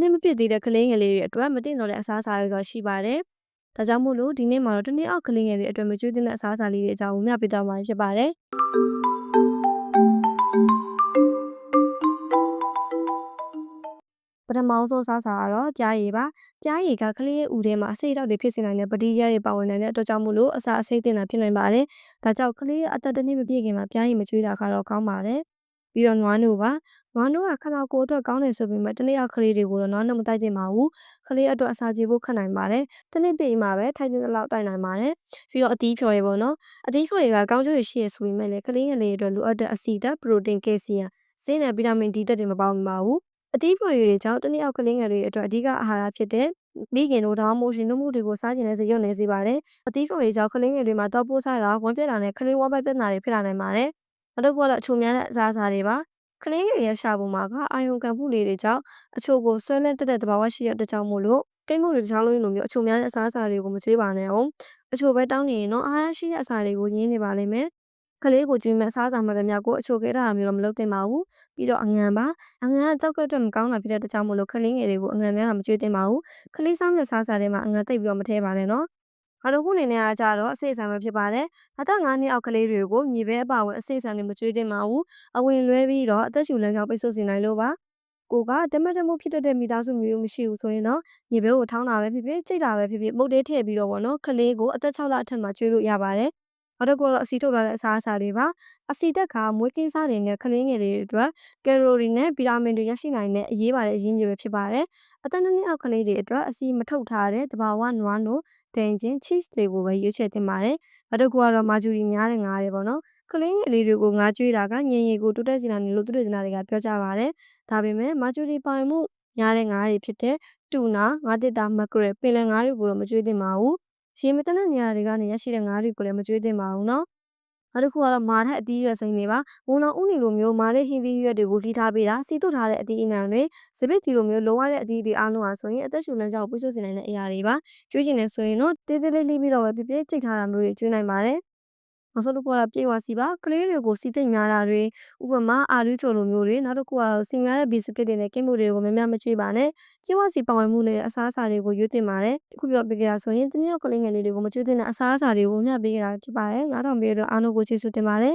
နှစ်မပြည့်သေးတဲ့ကလေးငယ်လေးတွေအတွက်မတင်တော့တဲ့အစားအစာတွေဆိုတာရှိပါတယ်။ဒါကြောင့်မို့လို့ဒီနေ့မှာတော့တစ်နှစ်အောက်ကလေးငယ်တွေအတွက်မကျွေးသင့်တဲ့အစားအစာလေးတွေအကြောင်းကိုမျှပေးသွားမှာဖြစ်ပါတယ်။ပထမဆုံးစားစာကတော့ကြားရည်ပါကြားရည်ကကလေးရဲ့ဦးထဲမှာအဆိပ်တောက်တွေဖြစ်စေနိုင်တဲ့ဗတီးရီးယားတွေပါဝင်နိုင်တဲ့အတွက်ကြောင့်မို့လို့အစာအဆိပ်တင်တာဖြစ်နိုင်ပါတယ်ဒါကြောင့်ကလေးရဲ့အသက်တစ်နှစ်မပြည့်ခင်မှာကြားရည်မကျွေးတာကတော့ကောင်းပါတယ် ပြီးတော့နွားနို့ပါနွားနို့ကခနာကိုယ်အတွက်ကောင်းတယ်ဆိုပေမဲ့တနေ့ရောက်ကလေးတွေကိုတော့နွားနို့မတိုက်သင့်ပါဘူးကလေးအတွက်အစာကြေဖို့ခက်နိုင်ပါတယ်တစ်နှစ်ပြည့်မှာပဲထိုင်တဲ့လောက်တိုက်နိုင်ပါတယ်ပြီးတော့အသီးဖြော်ရည်ပေါ့နော်အသီးဖြော်ရည်ကကောင်းကျိုးရရှိရဆိုပေမဲ့လည်းကလေးငယ်လေးတွေအတွက်လိုအပ်တဲ့အဆီဓာတ်ပရိုတင်းကယ်ဆီယမ်ဈေးနဲ့ဗီတာမင်ဒီဓာတ်တွေမပေါင်းပါဘူးအသီးဖြော်ရည်တွေကြောင့်တနည်းအောက်ကလေးငယ်တွေအတွက်အဓိကအာဟာရဖြစ်တဲ့မိခင်တို့ဒါမှမဟုတ်ရှင်တို့မှုတွေကိုစားကျင်တဲ့စေရုံနေစေပါတယ်။အသီးဖြော်ရည်ကြောင့်ကလေးငယ်တွေမှာတော့ပိုးစားတာဝမ်းပြက်တာနဲ့ကလေးဝမ်းပိုက်ပြဿနာတွေဖြစ်လာနိုင်ပါတယ်။ နောက်တစ်ခုကတော့အချိုများတဲ့အစားအစာတွေပါ။ကလေးငယ်ရဲ့ရှာပုံမှာကအာယုံခံမှုလေးတွေကြောင့်အချိုကိုဆွဲလန်းတက်တဲ့သဘာဝရှိတဲ့အတွက်ကြောင့်မို့လို့ကိတ်မှုတွေတခြားလုံးလိုမျိုးအချိုများတဲ့အစားအစာတွေကိုမကျွေးပါနဲ့အောင်။အချိုပဲတောင်းနေရင်တော့အားရရှိတဲ့အစာတွေကိုရင်းနေပါလိမ့်မယ်။ကလေးကိုကျွေးမဲ့အစားအစာမှန်သမျှကိုအချိုခဲထားတာမျိုးတော့မလုပ်သင့်ပါဘူးပြီးတော့အငံပါအငံကကြောက်ကအတွက်မကောင်းတာဖြစ်တဲ့တခြားမို့လို့ကလေးငယ်တွေကိုအငံများတာမကျွေးသင့်ပါဘူးကလေးစားမဲ့စားစာတွေမှာအငံတိတ်ပြီးတော့မထဲပါနဲ့နော် အတော့ခုအနေနဲ့အားကြတော့အစိအဆန်ပဲဖြစ်ပါတယ်။အသက်9နှစ်အောက်ကလေးတွေကိုမြေပဲအပါဝင်အစိအဆန်တွေမကျွေးသင့်ပါဘူး။အဝင်လွဲပြီးတော့အသက်ရှူလမ်းကြောင်းပိတ်ဆို့စေနိုင်လို့ပါ။ကိုကတမတ်တမှုဖြစ်တဲ့မိသားစုမျိုးမရှိဘူးဆိုရင်တော့မြေပဲကိုထောင်းတာပဲဖြစ်ဖြစ်ချိတ်တာပဲဖြစ်ဖြစ်မုတ်သေးထည့်ပြီးတော့ဗောနော်ကလေးကိုအသက်6လအထက်မှာကျွေးလို့ရပါတယ်။ နောက်တစ်ခုကတော့အဆီထုတ်လာတဲ့အစားအစာတွေပါအဆီတက်ကမွေးကင်းစားတွေနဲ့ကလေးငယ်တွေအတွက်ကယ်လိုရီနဲ့ဗီတာမင်တွေရရှိနိုင်တဲ့အရေးပါတဲ့အရင်းမြစ်ပဲဖြစ်ပါတယ်အသက်နှစ်နှစ်အောက်ကလေးတွေအတွက်အဆီမထုတ်ထားတဲ့တဘာဝနွားနို့ဒိန်ချင်း cheese တွေကိုပဲရွေးချယ်တင်ပါတယ်နောက်တစ်ခုကတော့မာဂျူရီများတဲ့ငါးတွေပေါ့နော်ကလေးငယ်လေးတွေကိုငါးကျွေးတာကညင်ရည်ကိုတိုးတက်စေနိုင်တယ်လို့သူတို့တင်တာတွေကပြောကြပါတယ်ဒါပေမဲ့မာဂျူရီပိုင်မှုများတဲ့ငါးတွေဖြစ်တဲ့တူနာငါးတစ်တာမကရယ်ပင်လယ်ငါးတွေကိုတော့မကျွေးသင့်ပါဘူး ရေမတက်တဲ့နေရာတွေကနေရရှိတဲ့ငါးတွေကိုလည်းမကျွေးသင့်ပါဘူးနော်နောက်တစ်ခုကတော့မာထက်အသီးရွက်စိမ်းတွေပါ။မုံတော်ဥနီလိုမျိုးမာတဲ့ဟင်းသီးရွက်တွေကိုလှီးထားပေးတာစီတုထားတဲ့အသီးအနှံတွေစပစ်တီလိုမျိုးလိုရတဲ့အသီးတွေအားလုံးဟာဆိုရင်အသက်ရှူလမ်းကြောင်းကိုပိတ်ဆို့စေနိုင်တဲ့အရာတွေပါ။ကျွေးကျင်နေဆိုရင်တော့တေးသေးလေးလှီးပြီးတော့ပဲပြပြချိတ်ထားတာမျိုးတွေကျွေးနိုင်ပါတယ်။ နောက်ဆုံးတစ်ခုကတော့ပြေဝစီပါကလေးတွေကိုစီသိမ့်များတာတွေဥပမာအာလူးချိုလိုမျိုးတွေနောက်တစ်ခုကတော့စီများတဲ့ဘီစကစ်တွေနဲ့ကိတ်မှုတွေကိုမများမကျွေးပါနဲ့ပြေဝစီပါဝင်မှုနဲ့အစားအစာတွေကိုရွေးတင်ပါတယ်အခုပြောပြကြတာဆိုရင်တနည်းကလေးငယ်လေးတွေကိုမကျွေးသင့်တဲ့အစားအစာတွေကိုမျှပေးကြတာဖြစ်ပါတယ်9000ပေးတော့အားလုံးကိုကျေးဇူးတင်ပါတယ်